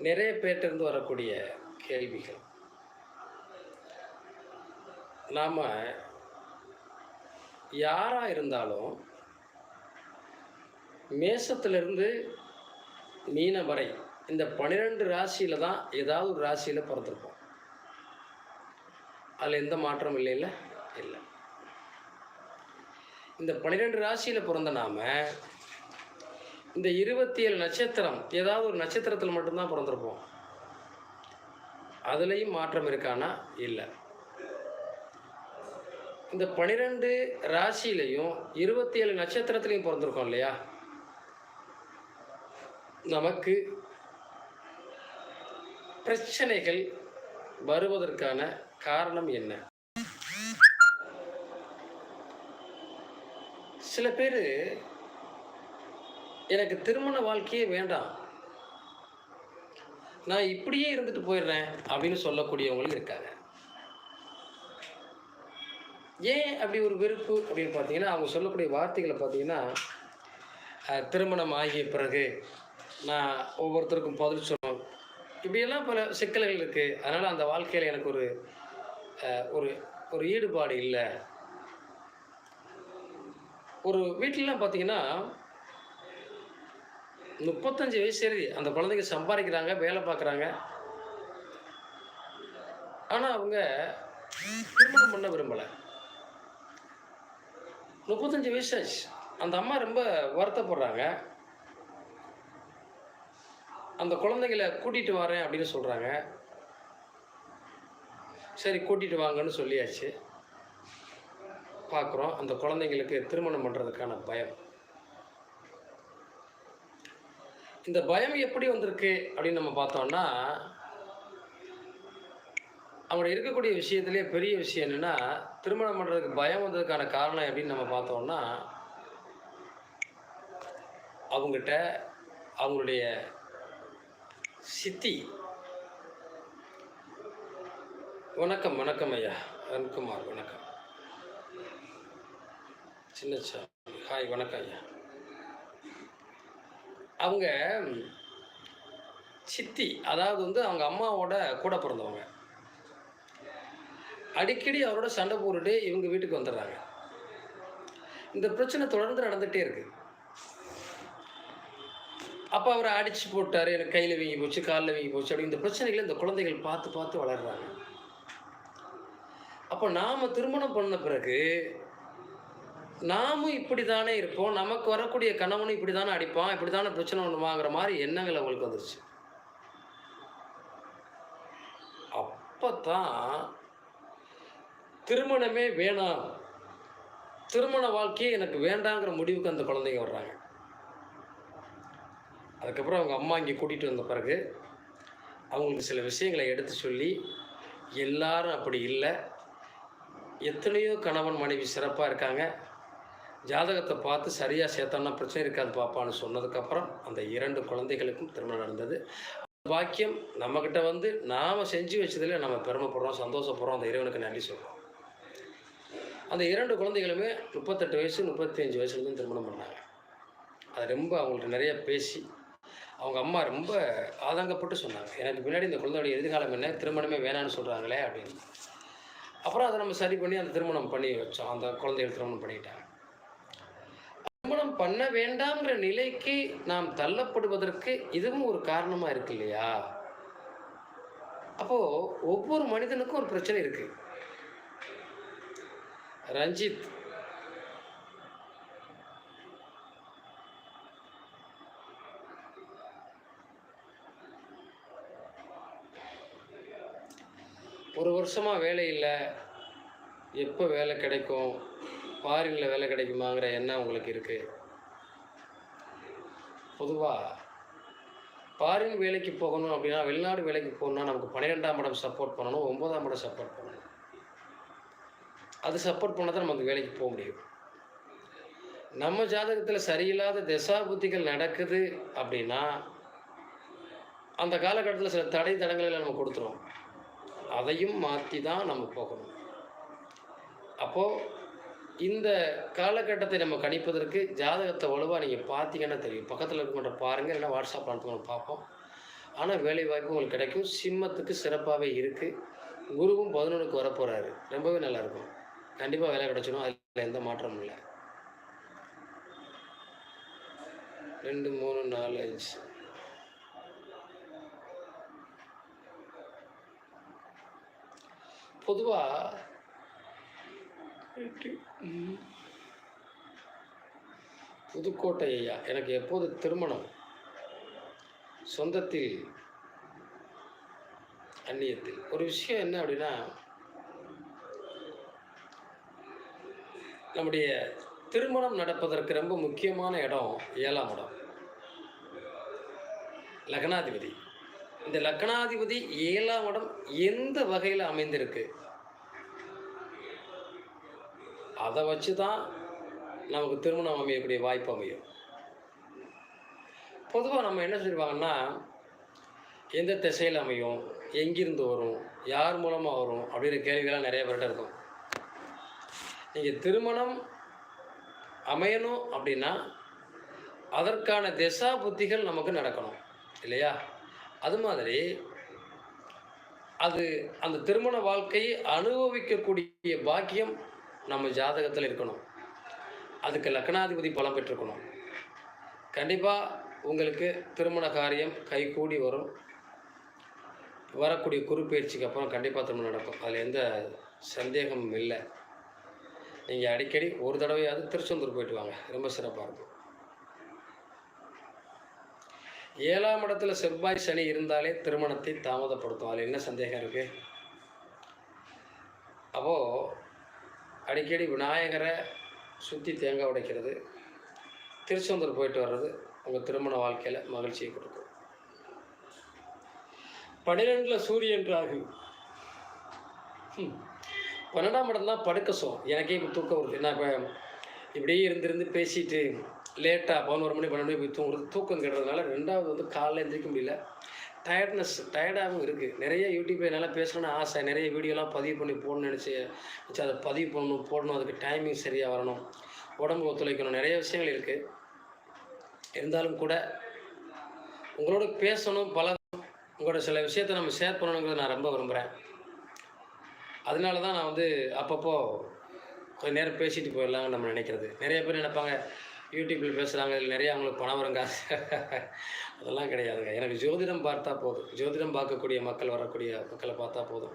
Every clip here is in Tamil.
நிறைய பேர்ட்டிருந்து வரக்கூடிய கேள்விகள். நாம் யாராக இருந்தாலும் மேசத்திலிருந்து மீன வரை இந்த பன்னிரெண்டு ராசியில் தான் ஏதாவது ஒரு ராசியில் பிறந்திருப்போம். அதில் எந்த மாற்றம் இல்லைல்ல இல்லை. இந்த பன்னிரெண்டு ராசியில் பிறந்த நாம இந்த இருபத்தி ஏழு நட்சத்திரம் ஏதாவது ஒரு நட்சத்திரத்தில் மட்டும்தான் பிறந்திருப்போம். அதுலேயும் மாற்றம் இருக்கானா? இல்லை. இந்த பன்னிரெண்டு ராசியிலையும் இருபத்தி ஏழு நட்சத்திரத்துலையும் பிறந்திருக்கோம் இல்லையா? நமக்கு பிரச்சனைகள் வருவதற்கான காரணம் என்ன? சில பேர் எனக்கு திருமண வாழ்க்கையே வேண்டாம். நான் இப்படியே இருந்துட்டு போயிடுறேன் அப்படின்னு சொல்லக்கூடியவங்களும் இருக்காங்க. ஏன் அப்படி ஒரு வெறுப்பு அப்படின்னு பார்த்தீங்கன்னா அவங்க சொல்லக்கூடிய வார்த்தைகளை பார்த்தீங்கன்னா திருமணம் ஆகிய பிறகு நான் ஒவ்வொருத்தருக்கும் பதில் சொல்லணும். இப்படியெல்லாம் பல சிக்கல்கள் இருக்குது அதனால் அந்த வாழ்க்கையில் எனக்கு ஒரு ஒரு ஒரு ஈடுபாடு இல்லை. ஒரு வீட்டிலலாம் பார்த்தீங்கன்னா முப்பத்தஞ்சு வயசு சரி அந்த குழந்தைங்க சம்பாதிக்கிறாங்க வேலை பார்க்குறாங்க. ஆனால் அவங்க திருமணம் பண்ண விரும்பலை. முப்பத்தஞ்சு வயசு ஆச்சு. அந்த அம்மா ரொம்ப வருத்தப்படுறாங்க. அந்த குழந்தைகளை கூட்டிகிட்டு வரேன் அப்படின்னு சொல்கிறாங்க சரி கூட்டிகிட்டு வாங்கன்னு சொல்லியாச்சு. பார்க்குறோம் அந்த குழந்தைங்களுக்கு திருமணம் பண்ணுறதுக்கான பயம். இந்த பயம் எப்படி வந்திருக்கு அப்படின்னு நம்ம பார்த்தோம்னா அவங்க இருக்கக்கூடிய விஷயத்திலே பெரிய விஷயம் என்னென்னா திருமணம் பண்ணுறதுக்கு பயம் வந்ததுக்கான காரணம் எப்படின்னு நம்ம பார்த்தோம்னா அவங்ககிட்ட அவங்களுடைய சித்தி வணக்கம் வணக்கம் ஐயா. அருண்குமார் வணக்கம். சின்னச்சா ஹாய் வணக்கம் ஐயா. அவங்க சித்தி அதாவது வந்து அவங்க அம்மாவோட கூட பிறந்தவங்க. அடிக்கடி அவரோட சண்டை போட்டுட்டு இவங்க வீட்டுக்கு வந்துடுறாங்க. இந்த பிரச்சனை தொடர்ந்து நடந்துகிட்டே இருக்கு. அப்போ அவரை அடிச்சு போட்டார் எனக்கு கையில் வீங்கி போச்சு காலில் வீங்கி போச்சு அப்படி இந்த பிரச்சனைகளை இந்த குழந்தைகள் பார்த்து பார்த்து வளர்கிறாங்க அப்போ நாம் திருமணம் பண்ண பிறகு நாமும் இப்படி தானே இருப்போம். நமக்கு வரக்கூடிய கணவனும் இப்படி தானே அடிப்பான். இப்படி தானே பிரச்சனை ஒன்றுமாங்கிற மாதிரி எண்ணங்கள் அவங்களுக்கு வந்துருச்சு. அப்போ தான் திருமணமே வேணாம். திருமண வாழ்க்கையே எனக்கு வேண்டாங்கிற முடிவுக்கு அந்த குழந்தைங்க வர்றாங்க. அதுக்கப்புறம் அவங்க அம்மா இங்கே கூட்டிகிட்டு வந்த பிறகு அவங்களுக்கு சில விஷயங்களை எடுத்து சொல்லி எல்லாரும் அப்படி இல்லை. எத்தனையோ கணவன் மனைவி சிறப்பாக இருக்காங்க. ஜாதகத்தை பார்த்து சரியாக சேர்த்தோம்னா பிரச்சனை இருக்காது பாப்பான்னு சொன்னதுக்கப்புறம் அந்த இரண்டு குழந்தைகளுக்கும் திருமணம் நடந்தது. பாக்கியம் நம்மக்கிட்ட வந்து நாம் செஞ்சு வச்சதில் நம்ம பெருமைப்படுறோம் சந்தோஷப்படுறோம். அந்த இறைவனுக்கு நன்றி சொல்கிறோம் அந்த இரண்டு குழந்தைகளுமே முப்பத்தெட்டு வயசு முப்பத்தஞ்சு அஞ்சு வயசுலேருந்து திருமணம் பண்ணாங்க. அது ரொம்ப அவங்கள்ட்ட நிறைய பேசி அவங்க அம்மா ரொம்ப ஆதங்கப்பட்டு சொன்னாங்க. எனக்கு பின்னாடி இந்த குழந்தையோட எதிர்காலம் என்ன? திருமணமே வேணான்னு சொல்கிறாங்களே அப்படின்னு. அப்புறம் அதை நம்ம சரி பண்ணி அந்த திருமணம் பண்ணி வச்சோம். அந்த குழந்தைகள் திருமணம் பண்ணிட்டாங்க. திருமணம் பண்ண வேண்டாம்ங்கிற நிலைக்கு நாம் தள்ளப்படுவதற்கு இதுவும் ஒரு காரணமாக இருக்கு இல்லையா? அப்போது ஒவ்வொரு மனிதனுக்கும் ஒரு பிரச்சனை இருக்கு. ரஞ்சித். ஒரு வருஷமாக வேலை இல்லை. எப்போ வேலை கிடைக்கும்? ஃபாரினில் வேலை கிடைக்குமாங்கிற எண்ணம் உங்களுக்கு இருக்குது பொதுவாக ஃபாரின் வேலைக்கு போகணும் அப்படின்னா வெளிநாடு வேலைக்கு போகணும்னா நமக்கு பன்னிரெண்டாம் இடம் சப்போர்ட் பண்ணணும் ஒன்பதாம் இடம் சப்போர்ட் பண்ணணும். அது சப்போர்ட் பண்ணால் தான் நம்ம அந்த வேலைக்கு போக முடியும். நம்ம ஜாதகத்தில் சரியில்லாத திசா புத்திகள் நடக்குது அப்படின்னா அந்த காலகட்டத்தில் சில தடை தடங்களை நம்ம கொடுத்துரும் அதையும் மாற்றி தான் நம்ம போகணும். அப்போது இந்த காலகட்டத்தை நம்ம கணிப்பதற்கு ஜாதகத்தை வலுவாக நீங்கள் பார்த்தீங்கன்னா தெரியும். பக்கத்தில் இருக்கிற பாருங்கள் இல்லைன்னா வாட்ஸ்அப் அனுப்புங்க பார்ப்போம். ஆனால் வேலை வாய்ப்பு உங்களுக்கு கிடைக்கும். சிம்மத்துக்கு சிறப்பாகவே இருக்குது குருவும் பதினொன்றுக்கு வரப்போகிறாரு ரொம்பவே நல்லாயிருக்கும். கண்டிப்பாக வேலை கிடைச்சிடும். அதில் எந்த மாற்றமும் இல்லை. ரெண்டு மூணு நாலு அஞ்சு. பொதுவாக புதுக்கோட்டை ஐயா எனக்கு எப்போது திருமணம்? சொந்தத்தில் அந்நியத்தில். ஒரு விஷயம் என்ன அப்படின்னா நம்முடைய திருமணம் நடப்பதற்கு ரொம்ப முக்கியமான இடம் ஏழாம் இடம். லக்னாதிபதி. இந்த லக்னாதிபதி ஏழாம் இடம் எந்த வகையில் அமைந்திருக்கு? அதை வச்சு தான் நமக்கு திருமணம் அமையக்கூடிய வாய்ப்பு அமையும். பொதுவாக நம்ம என்ன சொல்லுவாங்கன்னா எந்த திசையில் அமையும் எங்கிருந்து வரும் யார் மூலமாக வரும் அப்படிங்கிற கேள்விகள்லாம் நிறைய பேர்கிட்ட இருக்கும். நீங்கள் திருமணம் அமையணும் அப்படின்னா அதற்கான திசா புத்திகள் நமக்கு நடக்கணும் இல்லையா? அது மாதிரி அது அந்த திருமண வாழ்க்கையை அனுபவிக்கக்கூடிய பாக்கியம் நம்ம ஜாதகத்தில் இருக்கணும். அதுக்கு லக்னாதிபதி பலம் பெற்றுக்கணும் கண்டிப்பாக உங்களுக்கு திருமண காரியம் கைகூடி வரும். வரக்கூடிய குறுப்பயிற்சிக்கு அப்புறம் கண்டிப்பாக திருமணம் நடக்கும். அதில் எந்த சந்தேகமும் இல்லை. நீங்கள் அடிக்கடி ஒரு தடவையாவது திருச்செந்தூர் போயிட்டு வாங்க. ரொம்ப சிறப்பாக இருக்கும். ஏழாம் இடத்துல செவ்வாய் சனி இருந்தாலே திருமணத்தை தாமதப்படுத்தும். அதில் என்ன சந்தேகம் இருக்குது அப்போது அடிக்கடி விநாயகரை சுற்றி தேங்காய் உடைக்கிறது. திருச்செந்தூர் போயிட்டு வர்றது உங்கள் திருமண வாழ்க்கையில் மகிழ்ச்சியை கொடுக்கும். பன்னிரெண்டில் சூரியன் ராகு. ம். பன்னெண்டாம் இடம் தான் படுக்க சோம் எனக்கே இப்போ தூக்கம் வருது. நான் இப்போ இப்படியே இருந்திருந்து பேசிட்டு லேட்டாக பதினோரு மணி பன்னெண்டு மணி போய் தூங்குறது. தூக்கம் கெடுறதுனால ரெண்டாவது வந்து காலைல எந்திரிக்க முடியல. டயர்ட்னஸ் டயர்டாகவும் இருக்குது நிறைய யூடியூப்ல என்னால் பேசணும்னு ஆசை. நிறைய வீடியோலாம் பதிவு பண்ணி போடணும்னு நினச்சி நினச்சி அதை பதிவு பண்ணணும் போடணும். அதுக்கு டைமிங் சரியாக வரணும். உடம்பு ஒத்துழைக்கணும். நிறைய விஷயங்கள் இருக்குது இருந்தாலும் கூட உங்களோட பேசணும் பல உங்களோட சில விஷயத்தை நம்ம ஷேர் பண்ணணுங்கிறத நான் ரொம்ப விரும்புகிறேன் அதனால தான் நான் வந்து அப்பப்போ கொஞ்சம் நேரம் பேசிட்டு போயிடலாம்னு நம்ம நினைக்கிறது. நிறைய பேர் நினைப்பாங்க யூடியூப்பில் பேசுகிறாங்க இதில் நிறைய அவங்களுக்கு பணம் வருங்க. அதெல்லாம் கிடையாதுங்க. எனக்கு ஜோதிடம் பார்த்தா போதும். ஜோதிடம் பார்க்கக்கூடிய மக்கள் வரக்கூடிய மக்களை பார்த்தா போதும்.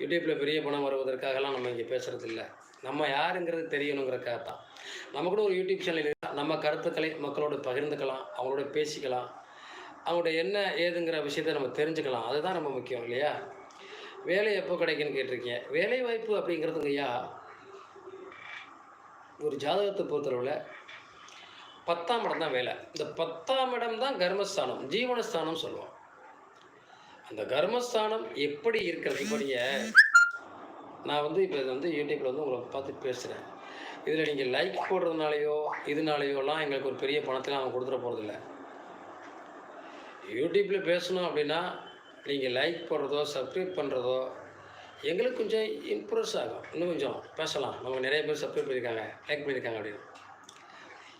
யூடியூப்பில் பெரிய பணம் வருவதற்காகலாம் நம்ம இங்கே பேசுகிறது இல்லை நம்ம யாருங்கிறது தெரியணுங்கிறக்காக தான். நம்ம கூட ஒரு யூடியூப் சேனல் நம்ம கருத்துக்களை மக்களோட பகிர்ந்துக்கலாம் அவங்களோட பேசிக்கலாம். அவங்களோட என்ன ஏதுங்கிற விஷயத்தை நம்ம தெரிஞ்சுக்கலாம். அதுதான் ரொம்ப முக்கியம் இல்லையா? வேலை எப்போ கிடைக்குன்னு கேட்டிருக்கீங்க. வேலை வாய்ப்பு அப்படிங்கிறதுங்க ஐயா ஒரு ஜாதகத்தை பொறுத்தளவில் பத்தாம் இடம் தான் வேலை. இந்த பத்தாம் இடம் தான் கர்மஸ்தானம் ஜீவனஸ்தானம் சொல்லுவோம் அந்த கர்மஸ்தானம் எப்படி இருக்கிறது? இப்போ நீங்கள் நான் வந்து இப்போ இதை வந்து யூடியூப்பில் வந்து உங்களை பார்த்து பேசுகிறேன் இதில் நீங்கள் லைக் போடுறதுனாலையோ இதனாலையோலாம் எங்களுக்கு ஒரு பெரிய பணத்தில் அவங்க கொடுத்துட போகிறதில்ல யூடியூப்பில் பேசணும் அப்படின்னா நீங்கள் லைக் போடுறதோ சப்ஸ்கிரைப் பண்ணுறதோ எங்களுக்கு கொஞ்சம் இம்ப்ரெஸ் ஆகும். இன்னும் கொஞ்சம் பேசலாம். நம்ம நிறைய பேர் சப்ஸ்கிரைப் பண்ணியிருக்காங்க லைக் பண்ணியிருக்காங்க அப்படின்னு.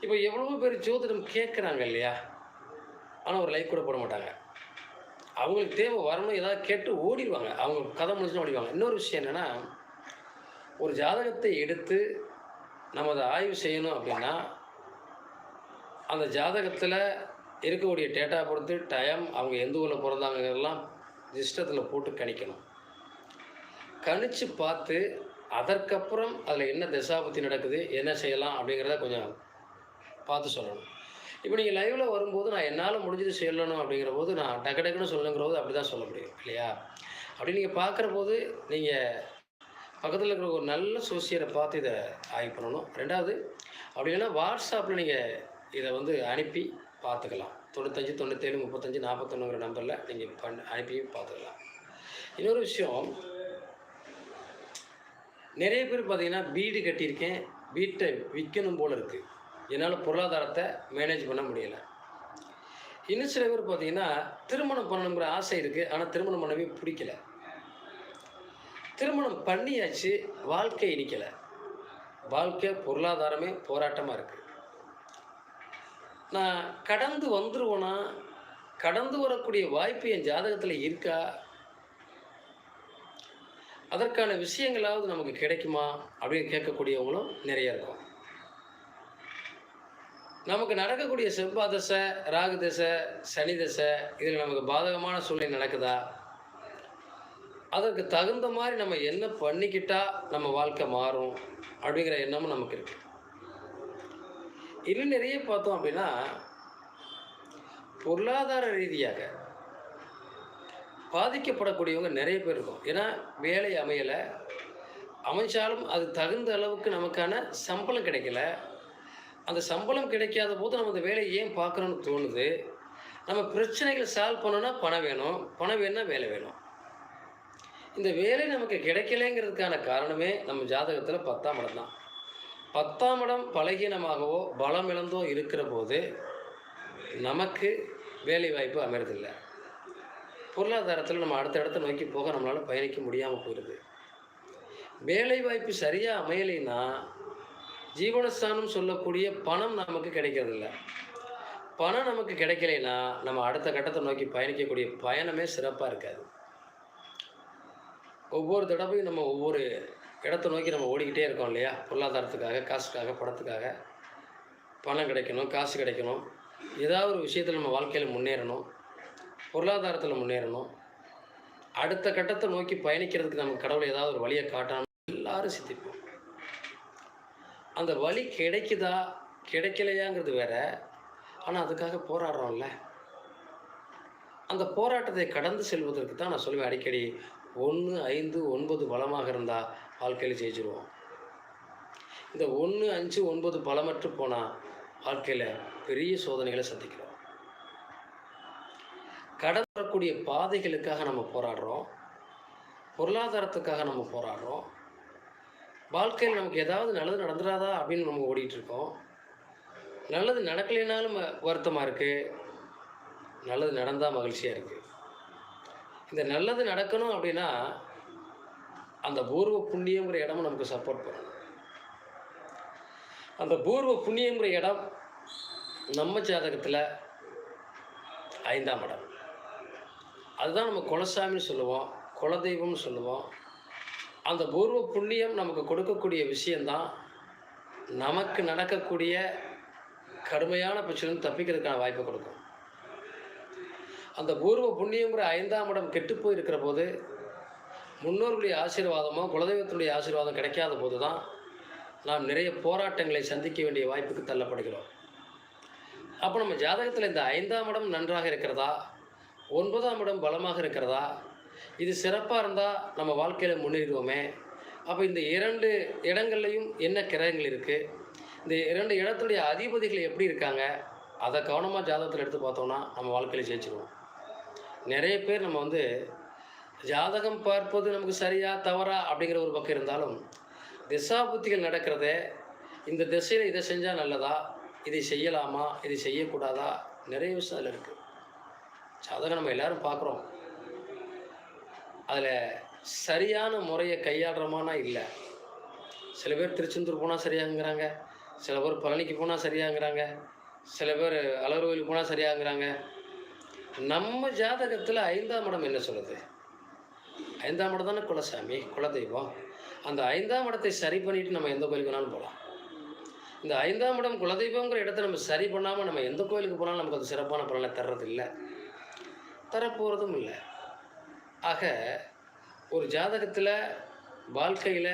இப்போ எவ்வளோ பேர் ஜோதிடம் கேட்குறாங்க இல்லையா ஆனால் ஒரு லைக் கூட போட மாட்டாங்க. அவங்களுக்கு தேவை வரணும் ஏதாவது கேட்டு ஓடிடுவாங்க. அவங்க கதை முடிச்சுன்னு ஓடிடுவாங்க. இன்னொரு விஷயம் என்னென்னா ஒரு ஜாதகத்தை எடுத்து நம்ம அதை ஆய்வு செய்யணும் அப்படின்னா அந்த ஜாதகத்தில் இருக்கக்கூடிய டேட்டா பொறுத்து டைம் அவங்க எந்த ஊரில் பிறந்தாங்கிறதெல்லாம் சிஸ்டத்தில் போட்டு கணிக்கணும். கணிச்சு பார்த்து அதற்கப்புறம் அதில் என்ன திசாபத்தி நடக்குது என்ன செய்யலாம் அப்படிங்கிறத கொஞ்சம் பார்த்து சொல்லணும். இப்போ நீங்கள் லைவில் வரும்போது நான் என்னால் முடிஞ்சது சொல்லணும் அப்படிங்கிற போது நான் டக்கு டக்குன்னு சொல்லுங்கிற போது அப்படி தான் சொல்ல முடியும் இல்லையா? அப்படி நீங்கள் பார்க்குற போது நீங்கள் பக்கத்தில் இருக்கிற ஒரு நல்ல சோசியரை பார்த்து இதை ஆய்வு பண்ணணும். ரெண்டாவது அப்படி இல்லைன்னா வாட்ஸ்அப்பில் நீங்கள் இதை வந்து அனுப்பி பார்த்துக்கலாம். தொண்ணூத்தஞ்சு தொண்ணூத்தேழு முப்பத்தஞ்சு நாற்பத்தொன்னுங்கிற நம்பரில் நீங்கள் பண் அனுப்பி பார்த்துக்கலாம். இன்னொரு விஷயம் நிறைய பேர் பார்த்தீங்கன்னா வீடு கட்டியிருக்கேன் வீட்டை விற்கணும் போல் இருக்குது என்னால் பொருளாதாரத்தை மேனேஜ் பண்ண முடியலை. இன்னும் சில பேர் பார்த்தீங்கன்னா திருமணம் பண்ணணுங்கிற ஆசை இருக்குது ஆனால் திருமணம் பண்ணவே பிடிக்கல. திருமணம் பண்ணியாச்சு வாழ்க்கை இனிக்கலை. வாழ்க்கை பொருளாதாரமே போராட்டமாக இருக்குது நான் கடந்து வந்துருவோனா? கடந்து வரக்கூடிய வாய்ப்பு என் ஜாதகத்தில் இருக்கா? அதற்கான விஷயங்களாவது நமக்கு கிடைக்குமா? அப்படின்னு கேட்கக்கூடியவங்களும் நிறைய இருக்கும். நமக்கு நடக்கக்கூடிய செவ்வாய் தசை ராகு தசை சனி தசை இதில் நமக்கு பாதகமான சூழ்நிலை நடக்குதா? அதற்கு தகுந்த மாதிரி நம்ம என்ன பண்ணிக்கிட்டா நம்ம வாழ்க்கை மாறும் அப்படிங்கிற எண்ணமும் நமக்கு இருக்கு. இன்னும் நிறைய பார்த்தோம் அப்படின்னா பொருளாதார ரீதியாக பாதிக்கப்படக்கூடியவங்க நிறைய பேர் இருக்கும். ஏன்னா வேலை அமையலை. அமைச்சாலும் அது தகுந்த அளவுக்கு நமக்கான சம்பளம் கிடைக்கல. அந்த சம்பளம் கிடைக்காத போது நம்ம அந்த வேலையை ஏன் பார்க்குறோன்னு தோணுது? நம்ம பிரச்சனைகளை சால்வ் பண்ணோன்னா பணம் வேணும். பணம் வேணும்னா வேலை வேணும். இந்த வேலை நமக்கு கிடைக்கலைங்கிறதுக்கான காரணமே நம்ம ஜாதகத்தில் பத்தாம் இடம் தான். பத்தாம் இடம் பலகீனமாகவோ பலம் இழந்தோ இருக்கிற போது நமக்கு வேலை வாய்ப்பு அமைறதில்லை பொருளாதாரத்தில் நம்ம அடுத்த இடத்த நோக்கி போக நம்மளால் பயணிக்க முடியாமல் போயிடுது வேலை வாய்ப்பு சரியாக அமையலைன்னா ஜீவனஸ்தானம் சொல்லக்கூடிய பணம் நமக்கு கிடைக்கிறதில்ல. பணம் நமக்கு கிடைக்கலைன்னா நம்ம அடுத்த கட்டத்தை நோக்கி பயணிக்கக்கூடிய பயணமே சிறப்பாக இருக்காது. ஒவ்வொரு தடவையும் நம்ம ஒவ்வொரு இடத்த நோக்கி நம்ம ஓடிக்கிட்டே இருக்கோம் இல்லையா? பொருளாதாரத்துக்காக காசுக்காக பணத்துக்காக பணம் கிடைக்கணும் காசு கிடைக்கணும். ஏதாவது ஒரு விஷயத்தில் நம்ம வாழ்க்கையில் முன்னேறணும் பொருளாதாரத்தில் முன்னேறணும். அடுத்த கட்டத்தை நோக்கி பயணிக்கிறதுக்கு நம்ம கடவுள் ஏதாவது ஒரு வழியை காட்டணும் எல்லாரும் சித்திப்போம் அந்த வழி கிடைக்குதா கிடைக்கலையாங்கிறது வேற. ஆனால் அதுக்காக போராடுறோம்ல. அந்த போராட்டத்தை கடந்து செல்வதற்கு தான் நான் சொல்லுவேன் அடிக்கடி ஒன்று ஐந்து ஒன்பது பலமாக இருந்தால் வாழ்க்கையில் ஜெயிச்சிருவோம். இந்த ஒன்று அஞ்சு ஒன்பது பலமற்று போனால் வாழ்க்கையில் பெரிய சோதனைகளை சந்திக்கிறோம். கடந்து வரக்கூடிய பாதைகளுக்காக நம்ம போராடுறோம். பொருளாதாரத்துக்காக நம்ம போராடுறோம். வாழ்க்கையில் நமக்கு ஏதாவது நல்லது நடந்துடாதா அப்படின்னு நம்ம ஓடிட்டு இருக்கோம் நல்லது நடக்கலைனாலும் வருத்தமாக இருக்குது நல்லது நடந்தால் மகிழ்ச்சியாக இருக்குது இந்த நல்லது நடக்கணும் அப்படின்னா அந்த பூர்வ புண்ணியங்கிற இடமும் நமக்கு சப்போர்ட் பண்ணணும். அந்த பூர்வ புண்ணியங்கிற இடம் நம்ம ஜாதகத்தில் ஐந்தாம் இடம். அதுதான் நம்ம குலசாமின்னு சொல்லுவோம் குலதெய்வம்னு சொல்லுவோம் அந்த பூர்வ புண்ணியம் நமக்கு கொடுக்கக்கூடிய விஷயந்தான் நமக்கு நடக்கக்கூடிய கடுமையான பிரச்சனை தப்பிக்கிறதுக்கான வாய்ப்பை கொடுக்கும். அந்த பூர்வ புண்ணியங்கிற ஐந்தாம் இடம் கெட்டு போயிருக்கிற போது முன்னோர்களுடைய ஆசீர்வாதமோ குலதெய்வத்தினுடைய ஆசீர்வாதம் கிடைக்காத போது தான் நாம் நிறைய போராட்டங்களை சந்திக்க வேண்டிய வாய்ப்புக்கு தள்ளப்படுகிறோம். அப்போ நம்ம ஜாதகத்தில் இந்த ஐந்தாம் இடம் நன்றாக இருக்கிறதா? ஒன்பதாம் இடம் பலமாக இருக்கிறதா? இது சிறப்பாக இருந்தால் நம்ம வாழ்க்கையில் முன்னேறுவோமே அப்போ இந்த இரண்டு இடங்கள்லையும் என்ன கிரகங்கள் இருக்குது இந்த இரண்டு இடத்துடைய அதிபதிகள் எப்படி இருக்காங்க? அதை கவனமாக ஜாதகத்தில் எடுத்து பார்த்தோம்னா நம்ம வாழ்க்கையில் ஜெயிச்சிருவோம். நிறைய பேர் நம்ம வந்து ஜாதகம் பார்ப்பது நமக்கு சரியா தவறா அப்படிங்கிற ஒரு பக்கம் இருந்தாலும் திசா புத்திகள் நடக்கிறதே இந்த திசையில் இதை செஞ்சால் நல்லதா? இதை செய்யலாமா? இதை செய்யக்கூடாதா? நிறைய விஷயம் அதில் இருக்குது ஜாதகம் நம்ம எல்லாரும் பார்க்குறோம். அதில் சரியான முறையை கையாடுறோமானா இல்லை. சில பேர் திருச்செந்தூர் போனால் சரியாங்கிறாங்க. சில பேர் பழனிக்கு போனால் சரியாங்கிறாங்க. சில பேர் அலர் கோயிலுக்கு போனால் சரியாங்கிறாங்க. நம்ம ஜாதகத்தில் ஐந்தாம் இடம் என்ன சொல்லுது? ஐந்தாம் இடம் தானே குலசாமி குலதெய்வம். அந்த ஐந்தாம் இடத்தை சரி பண்ணிட்டு நம்ம எந்த கோயிலுக்கு வேணாலும் போகலாம் இந்த ஐந்தாம் இடம் குலதெய்வங்கிற இடத்த நம்ம சரி பண்ணாமல் நம்ம எந்த கோயிலுக்கு போனாலும் நமக்கு அது சிறப்பான பலனை தர்றது இல்லை தரப்போகிறதும் இல்லை. ஆக ஒரு ஜாதகத்தில் வாழ்க்கையில்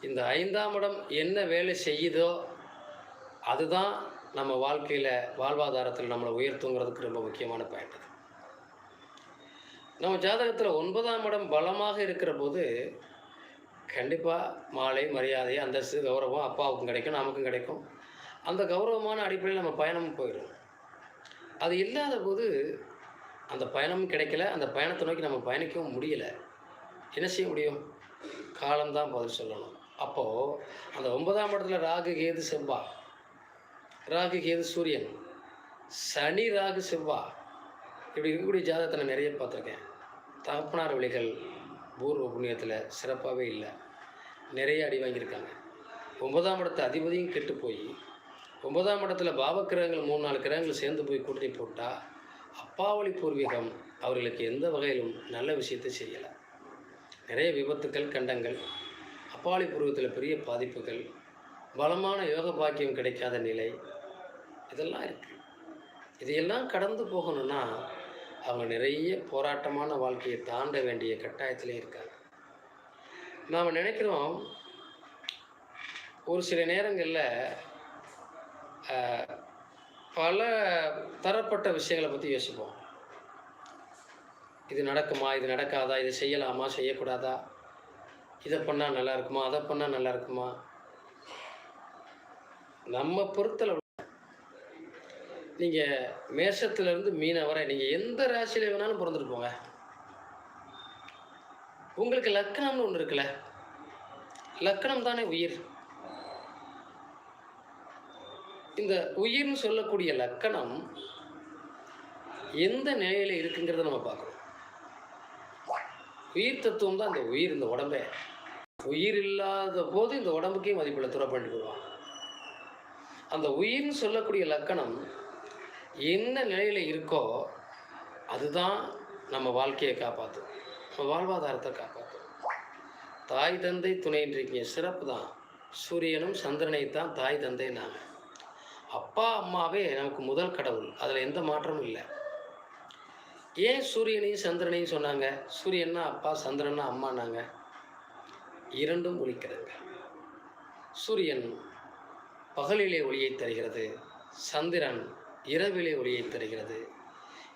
இந்த ஐந்தாம் இடம் என்ன வேலை செய்யுதோ அதுதான் நம்ம வாழ்க்கையில் வாழ்வாதாரத்தில் நம்மளை உயர்த்துங்கிறதுக்கு ரொம்ப முக்கியமான பாயிண்ட் அது. நம்ம ஜாதகத்தில் ஒன்பதாம் இடம் பலமாக இருக்கிற போது கண்டிப்பாக மாலை மரியாதை அந்தஸ்து கௌரவம் அப்பாவுக்கும் கிடைக்கும் நமக்கும் கிடைக்கும். அந்த கௌரவமான அடிப்படையில் நம்ம பயணமும் போயிடும். அது இல்லாத போது அந்த பயணமும் கிடைக்கல. அந்த பயணத்தை நோக்கி நம்ம பயணிக்கவும் முடியல. என்ன செய்ய முடியும்? காலம்தான் பதில் சொல்லணும். அப்போது அந்த ஒன்பதாம் இடத்துல ராகு கேது செவ்வா. ராகு கேது சூரியன். சனி ராகு செவ்வா. இப்படி இருக்கக்கூடிய ஜாதகத்தை நான் நிறைய பார்த்துருக்கேன். தகப்பனார் வழிகள் பூர்வ புண்ணியத்தில் சிறப்பாகவே இல்லை. நிறைய அடி வாங்கியிருக்காங்க. ஒன்பதாம் இடத்து அதிபதியும் கெட்டு போய் ஒன்பதாம் இடத்துல பாவக்கிரகங்கள் மூணு நாலு கிரகங்கள் சேர்ந்து போய் கூட்டணி போட்டால் அப்பாவளி பூர்வீகம் அவர்களுக்கு எந்த வகையிலும் நல்ல விஷயத்தை செய்யலை. நிறைய விபத்துக்கள் கண்டங்கள் அப்பாவளி பூர்வத்தில் பெரிய பாதிப்புகள் பலமான யோக பாக்கியம் கிடைக்காத நிலை இதெல்லாம் இருக்குது இதையெல்லாம் கடந்து போகணும்னா அவங்க நிறைய போராட்டமான வாழ்க்கையை தாண்ட வேண்டிய கட்டாயத்திலே இருக்காங்க. நாம் நினைக்கிறோம் ஒரு சில நேரங்களில் பல தரப்பட்ட விஷயங்களை பற்றி யோசிப்போம். இது நடக்குமா? இது நடக்காதா? இது செய்யலாமா? செய்யக்கூடாதா? இதை பண்ணால் நல்லா இருக்குமா? அதை பண்ணால் நல்லா இருக்குமா? நம்ம பொறுத்தளவு நீங்கள் மேஷத்துலேருந்து மீன வரை நீங்கள் எந்த ராசியில் வேணாலும் பிறந்துட்டு போங்க. உங்களுக்கு லக்கணம்னு ஒன்று இருக்குல்ல? லக்கணம் தானே உயிர். இந்த உயிர்னு சொல்லக்கூடிய லக்கணம் எந்த நிலையில் இருக்குங்கிறத நம்ம பார்க்கணும். உயிர் தத்துவம் தான் இந்த உயிர் இந்த உடம்பே. உயிர் இல்லாத போது இந்த உடம்புக்கே மதிப்பில்லை துறை பண்ணிட்டு போடுவான் அந்த உயிர்னு சொல்லக்கூடிய லக்கணம் என்ன நிலையில் இருக்கோ அதுதான் நம்ம வாழ்க்கையை காப்பாற்றும் நம்ம வாழ்வாதாரத்தை காப்பாற்றும் தாய் தந்தை துணைன்றீங்க சிறப்பு தான். சூரியனும் சந்திரனை தான் தாய் தந்தை நாங்கள் அப்பா அம்மாவே நமக்கு முதல் கடவுள். அதில் எந்த மாற்றமும் இல்லை. ஏன் சூரியனையும் சந்திரனையும் சொன்னாங்க? சூரியன்னா அப்பா சந்திரன்னா அம்மானாங்க இரண்டும் ஒழிக்கிறதுங்க சூரியன் பகலிலே ஒளியை தருகிறது. சந்திரன் இரவிலே ஒளியை தருகிறது.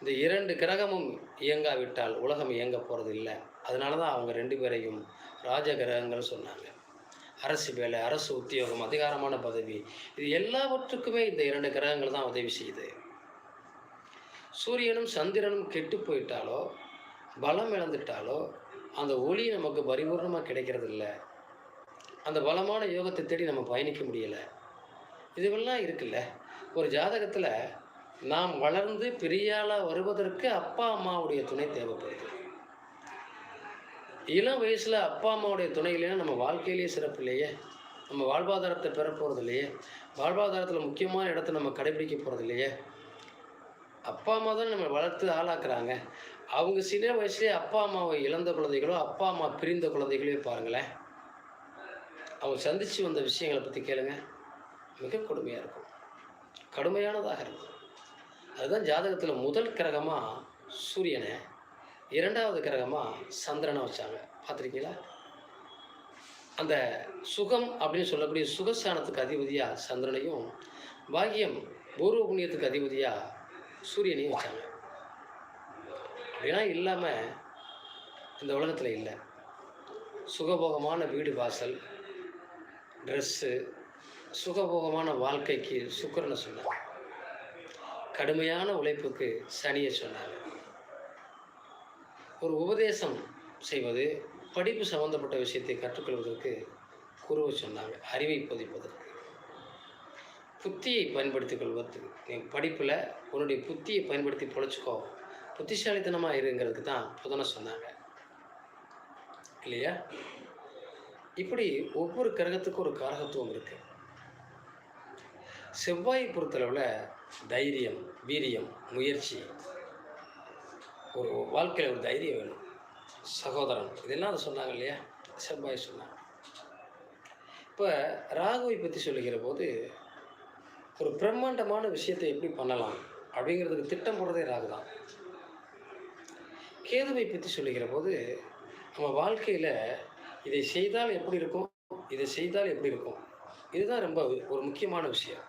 இந்த இரண்டு கிரகமும் இயங்காவிட்டால் உலகம் இயங்க போகிறது இல்லை அதனால தான் அவங்க ரெண்டு பேரையும் ராஜ கிரகங்கள் சொன்னாங்க. அரசு வேலை அரசு உத்தியோகம் அதிகாரமான பதவி இது எல்லாவற்றுக்குமே இந்த இரண்டு கிரகங்கள் தான் உதவி செய்யுது. சூரியனும் சந்திரனும் கெட்டு போயிட்டாலோ பலம் இழந்துட்டாலோ அந்த ஒளி நமக்கு பரிபூர்ணமாக கிடைக்கிறது இல்லை அந்த பலமான யோகத்தை தேடி நம்ம பயணிக்க முடியலை. இதுவெல்லாம் இருக்குல்ல. ஒரு ஜாதகத்தில் நாம் வளர்ந்து பெரியாளாக வருவதற்கு அப்பா அம்மாவுடைய துணை தேவைப்படுது. இளம் வயசில் அப்பா அம்மாவுடைய துணை இல்லைன்னா நம்ம வாழ்க்கையிலேயே சிறப்பு இல்லையே? நம்ம வாழ்வாதாரத்தை பெற போகிறது இல்லையே? வாழ்வாதாரத்தில் முக்கியமான இடத்த நம்ம கடைபிடிக்க போகிறது இல்லையே? அப்பா அம்மா தான் நம்ம வளர்த்து ஆளாக்குறாங்க. அவங்க சின்ன வயசுலேயே அப்பா அம்மாவை இழந்த குழந்தைகளோ அப்பா அம்மா பிரிந்த குழந்தைகளோ பாருங்களேன். அவங்க சந்தித்து வந்த விஷயங்களை பற்றி கேளுங்க. மிக கொடுமையாக இருக்கும். கடுமையானதாக இருக்கும். அதுதான் ஜாதகத்தில் முதல் கிரகமாக சூரியனை இரண்டாவது கிரகமாக சந்திரனை வச்சாங்க. பார்த்துருக்கீங்களா? அந்த சுகம் அப்படின்னு சொல்லக்கூடிய சுகஸ்தானத்துக்கு அதிபதியாக சந்திரனையும் பாக்கியம் பூர்வ புண்ணியத்துக்கு அதிபதியாக சூரியனையும் வச்சாங்க. அப்படின்னா இல்லாமல் இந்த உலகத்தில் இல்லை. சுகபோகமான வீடு வாசல் ட்ரெஸ்ஸு சுகபோகமான வாழ்க்கைக்கு சுக்கரனை சொன்னாங்க. கடுமையான உழைப்புக்கு சனியை சொன்னாங்க. ஒரு உபதேசம் செய்வது படிப்பு சம்பந்தப்பட்ட விஷயத்தை கற்றுக்கொள்வதற்கு குருவை சொன்னாங்க அறிவை பதிப்பதற்கு. புத்தியை பயன்படுத்திக் கொள்வதற்கு நீ படிப்பில் உன்னுடைய புத்தியை பயன்படுத்தி பொழைச்சிக்கோ புத்திசாலித்தனமாக இருங்கிறதுக்கு தான் புதனை சொன்னாங்க. இல்லையா? இப்படி ஒவ்வொரு கிரகத்துக்கும் ஒரு காரகத்துவம் இருக்குது செவ்வாயை பொறுத்தளவில் தைரியம் வீரியம் முயற்சி ஒரு வாழ்க்கையில் ஒரு தைரியம் வேணும். சகோதரன். இதெல்லாம் அதை சொன்னாங்க இல்லையா? செவ்வாய் சொன்னாங்க. இப்போ ராகுவை பற்றி சொல்லுகிற போது ஒரு பிரம்மாண்டமான விஷயத்தை எப்படி பண்ணலாம் அப்படிங்கிறதுக்கு திட்டம் போடுறதே ராகு தான். கேதுவை பற்றி சொல்லுகிற போது நம்ம வாழ்க்கையில் இதை செய்தால் எப்படி இருக்கும்? இதை செய்தால் எப்படி இருக்கும்? இதுதான் ரொம்ப ஒரு முக்கியமான விஷயம்.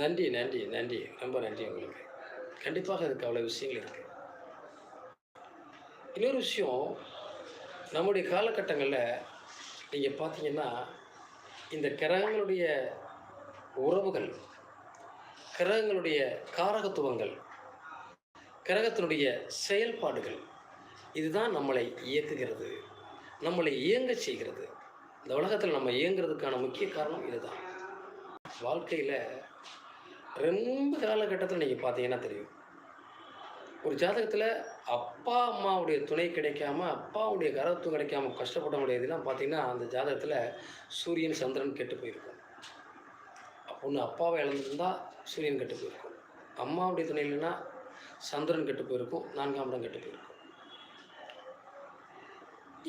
நன்றி நன்றி நன்றி. ரொம்ப நன்றி உங்களுக்கு. கண்டிப்பாக இதுக்கு அவ்வளோ விஷயங்கள் இருக்குது இன்னொரு விஷயம் நம்முடைய காலகட்டங்களில் நீங்கள் பார்த்தீங்கன்னா இந்த கிரகங்களுடைய உறவுகள் கிரகங்களுடைய காரகத்துவங்கள் கிரகத்தினுடைய செயல்பாடுகள் இதுதான் நம்மளை இயக்குகிறது. நம்மளை இயங்க செய்கிறது. இந்த உலகத்தில் நம்ம இயங்குறதுக்கான முக்கிய காரணம் இதுதான். வாழ்க்கையில் ரொம்ப காலகட்டத்தில் நீங்கள் பார்த்தீங்கன்னா தெரியும். ஒரு ஜாதகத்தில் அப்பா அம்மாவுடைய துணை கிடைக்காம அப்பாவுடைய கரத்துவம் கிடைக்காம கஷ்டப்படக்கூடிய இதெல்லாம் பார்த்தீங்கன்னா அந்த ஜாதகத்தில் சூரியன் சந்திரன் கெட்டு போயிருக்கும். ஒன்று அப்பாவை இழந்திருந்தா சூரியன் கெட்டு போயிருக்கும். அம்மாவுடைய துணை இல்லைன்னா சந்திரன் கெட்டு போயிருக்கும் நான்காம் இடம் கெட்டு போயிருக்கும்.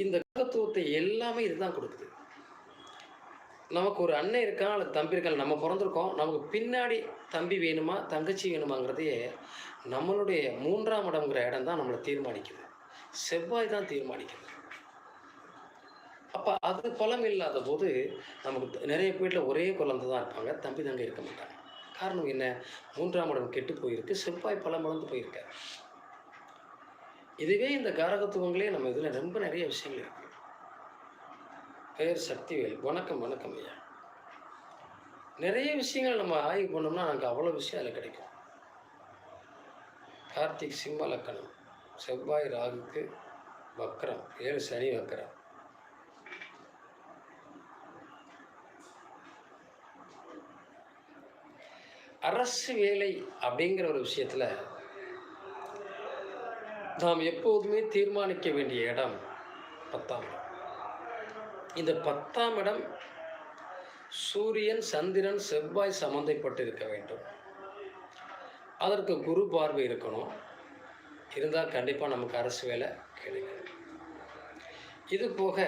இந்த கரத்துவத்தை எல்லாமே இதுதான் கொடுக்குது. நமக்கு ஒரு அண்ணன் இருக்கான் அல்லது தம்பி இருக்கான் நம்ம பிறந்திருக்கோம். நமக்கு பின்னாடி தம்பி வேணுமா தங்கச்சி வேணுமாங்கிறதையே நம்மளுடைய மூன்றாம் இடம்ங்கிற இடம் தான் நம்மளை தீர்மானிக்குது. செவ்வாய் தான் தீர்மானிக்குது. அப்போ அது பலம் இல்லாத போது நமக்கு நிறைய வீட்டில் ஒரே குழந்தை தான் இருப்பாங்க தம்பி தங்க இருக்க மாட்டாங்க. காரணம் என்ன? மூன்றாம் இடம் கெட்டு போயிருக்கு செவ்வாய் பலம் வளர்ந்து போயிருக்க. இதுவே இந்த காரகத்துவங்களே நம்ம இதில் ரொம்ப நிறைய விஷயங்கள் இருக்குது பெயர் சக்திவேல். வணக்கம் வணக்கம் ஐயா. நிறைய விஷயங்கள் நம்ம ஆய்வு பண்ணோம்னா நமக்கு அவ்வளோ விஷயம் அதில் கிடைக்கும். கார்த்திக் சிம்ம லக்கணம். செவ்வாய் ராகுக்கு வக்கரம் ஏழு சனி வக்கரம் அரசு வேலை அப்படிங்கிற ஒரு விஷயத்தில் நாம் எப்போதுமே தீர்மானிக்க வேண்டிய இடம் பத்தாம் இடம். இந்த பத்தாம் இடம் சூரியன் சந்திரன் செவ்வாய் சம்மந்தப்பட்டு இருக்க வேண்டும். அதற்கு குரு பார்வை இருக்கணும். இருந்தால் கண்டிப்பாக நமக்கு அரசு வேலை கிடைக்கும். இது போக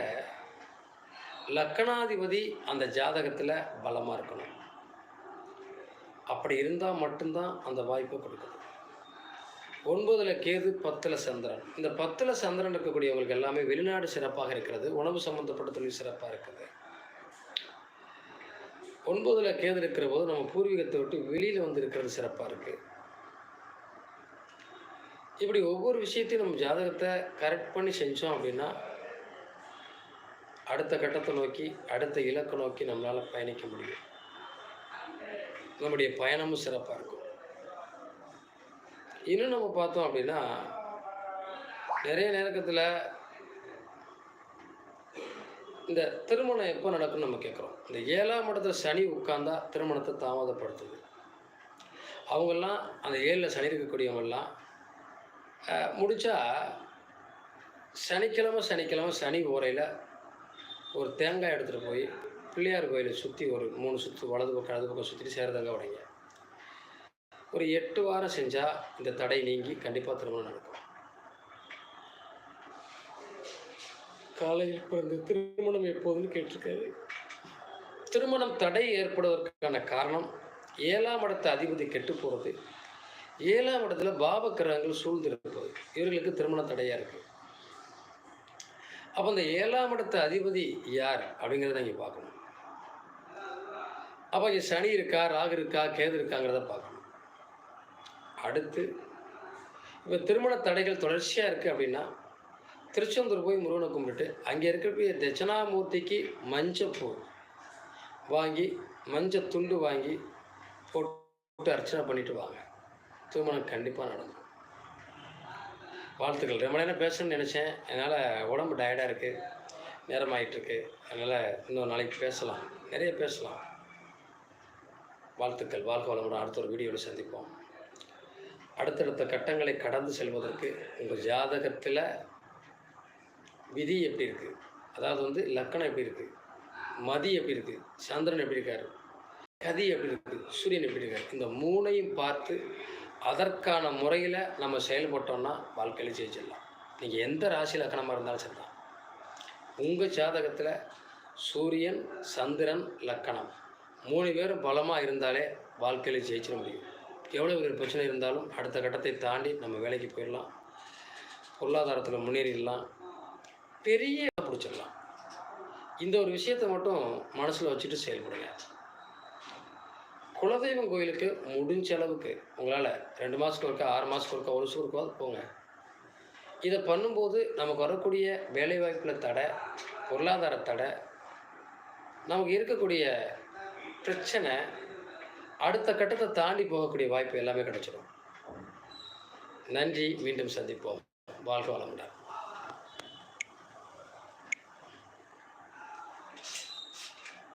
லக்கணாதிபதி அந்த ஜாதகத்தில் பலமாக இருக்கணும். அப்படி இருந்தால் மட்டும்தான் அந்த வாய்ப்பை கொடுக்குது ஒன்பதில் கேது பத்தில் சந்திரன். இந்த பத்தில் சந்திரன் இருக்கக்கூடியவங்களுக்கு எல்லாமே வெளிநாடு சிறப்பாக இருக்கிறது. உணவு சம்மந்தப்பட்ட தொழில் சிறப்பாக இருக்குது. ஒன்பதில் கேது இருக்கிற போது நம்ம பூர்வீகத்தை விட்டு வெளியில் வந்து இருக்கிறது சிறப்பாக இருக்குது இப்படி ஒவ்வொரு விஷயத்தையும் நம்ம ஜாதகத்தை கரெக்ட் பண்ணி செஞ்சோம் அப்படின்னா அடுத்த கட்டத்தை நோக்கி அடுத்த இலக்கை நோக்கி நம்மளால் பயணிக்க முடியும். நம்முடைய பயணமும் சிறப்பாக இருக்கும். இன்னும் நம்ம பார்த்தோம் அப்படின்னா நிறைய நேரத்தில் இந்த திருமணம் எப்போ நடக்கும்னு நம்ம கேட்குறோம். இந்த ஏழாம் இடத்துல சனி உட்கார்ந்தா திருமணத்தை தாமதப்படுத்துது. அவங்கெல்லாம் அந்த ஏழில் சனி இருக்கக்கூடியவங்கெல்லாம் முடித்தா சனிக்கிழமை சனிக்கிழமை சனி ஓரையில் ஒரு தேங்காய் எடுத்துகிட்டு போய் பிள்ளையார் கோயிலை சுற்றி ஒரு மூணு சுற்று வலது பக்கம் இடது பக்கம் சுற்றிட்டு சேரதங்க உடைங்க. ஒரு எட்டு வாரம் செஞ்சால் இந்த தடை நீங்கி கண்டிப்பாக திருமணம் நடக்கும். காலையில் இந்த திருமணம் எப்போதுன்னு கேட்டிருக்காரு. திருமணம் தடை ஏற்படுவதற்கான காரணம் ஏழாம் இடத்த அதிபதி கெட்டு போகிறது ஏழாம் இடத்துல கிரகங்கள் சூழ்ந்திருப்பது. இவர்களுக்கு திருமண தடையாக இருக்குது அப்போ இந்த ஏழாம் இடத்த அதிபதி யார் அப்படிங்கிறத இங்கே பார்க்கணும். அப்போ இங்கே சனி இருக்கா ராகு இருக்கா கேது இருக்காங்கிறத பார்க்கணும். அடுத்து இப்போ திருமண தடைகள் தொடர்ச்சியாக இருக்குது அப்படின்னா திருச்செந்தூர் போய் முருகனை கும்பிட்டு அங்கே இருக்கக்கூடிய தட்சிணாமூர்த்திக்கு மஞ்சப்பூ வாங்கி மஞ்சள் துண்டு வாங்கி போட்டு அர்ச்சனை பண்ணிட்டு வாங்க. திருமணம் கண்டிப்பாக நடக்கும். வாழ்த்துக்கள். ரொம்ப நேரம் பேசணும்னு நினச்சேன். அதனால் உடம்பு டயர்டாக இருக்குது நேரமாயிட்டுருக்கு அதனால் இன்னொரு நாளைக்கு பேசலாம். நிறைய பேசலாம். வாழ்த்துக்கள். வாழ்க்கை வளமுடன். அடுத்த ஒரு வீடியோவில் சந்திப்போம். அடுத்தடுத்த கட்டங்களை கடந்து செல்வதற்கு உங்கள் ஜாதகத்தில் விதி எப்படி இருக்குது அதாவது வந்து லக்கணம் எப்படி இருக்குது மதி எப்படி இருக்குது சந்திரன் எப்படி இருக்காரு? கதி எப்படி இருக்குது சூரியன் எப்படி இருக்காரு? இந்த மூணையும் பார்த்து அதற்கான முறையில் நம்ம செயல்பட்டோம்னா வாழ்க்கையில் ஜெயிச்சிடலாம். நீங்கள் எந்த ராசி லக்கணமாக இருந்தாலும் சரிதான். உங்கள் ஜாதகத்தில் சூரியன் சந்திரன் லக்கணம் மூணு பேரும் பலமாக இருந்தாலே வாழ்க்கையில் ஜெயிச்சிட முடியும். எவ்வளோ பெரிய பிரச்சனை இருந்தாலும் அடுத்த கட்டத்தை தாண்டி நம்ம வேலைக்கு போயிடலாம். பொருளாதாரத்தில் முன்னேறிடலாம். பெரிய பிடிச்சிடலாம். இந்த ஒரு விஷயத்தை மட்டும் மனசில் வச்சுட்டு செயல்படுங்க. குலதெய்வம் கோயிலுக்கு முடிஞ்ச அளவுக்கு உங்களால் ரெண்டு மாதத்துக்கு ஒருக்கா ஆறு மாதத்துக்கு ஒருக்கா ஒரு வருஷம் போங்க. இதை பண்ணும்போது நமக்கு வரக்கூடிய வேலைவாய்ப்பில் தடை பொருளாதார தடை நமக்கு இருக்கக்கூடிய பிரச்சனை அடுத்த கட்டத்தை தாண்டி போகக்கூடிய வாய்ப்பு எல்லாமே கிடைச்சிடும். நன்றி மீண்டும் சந்திப்போம். வாழ்க வளமுடன்.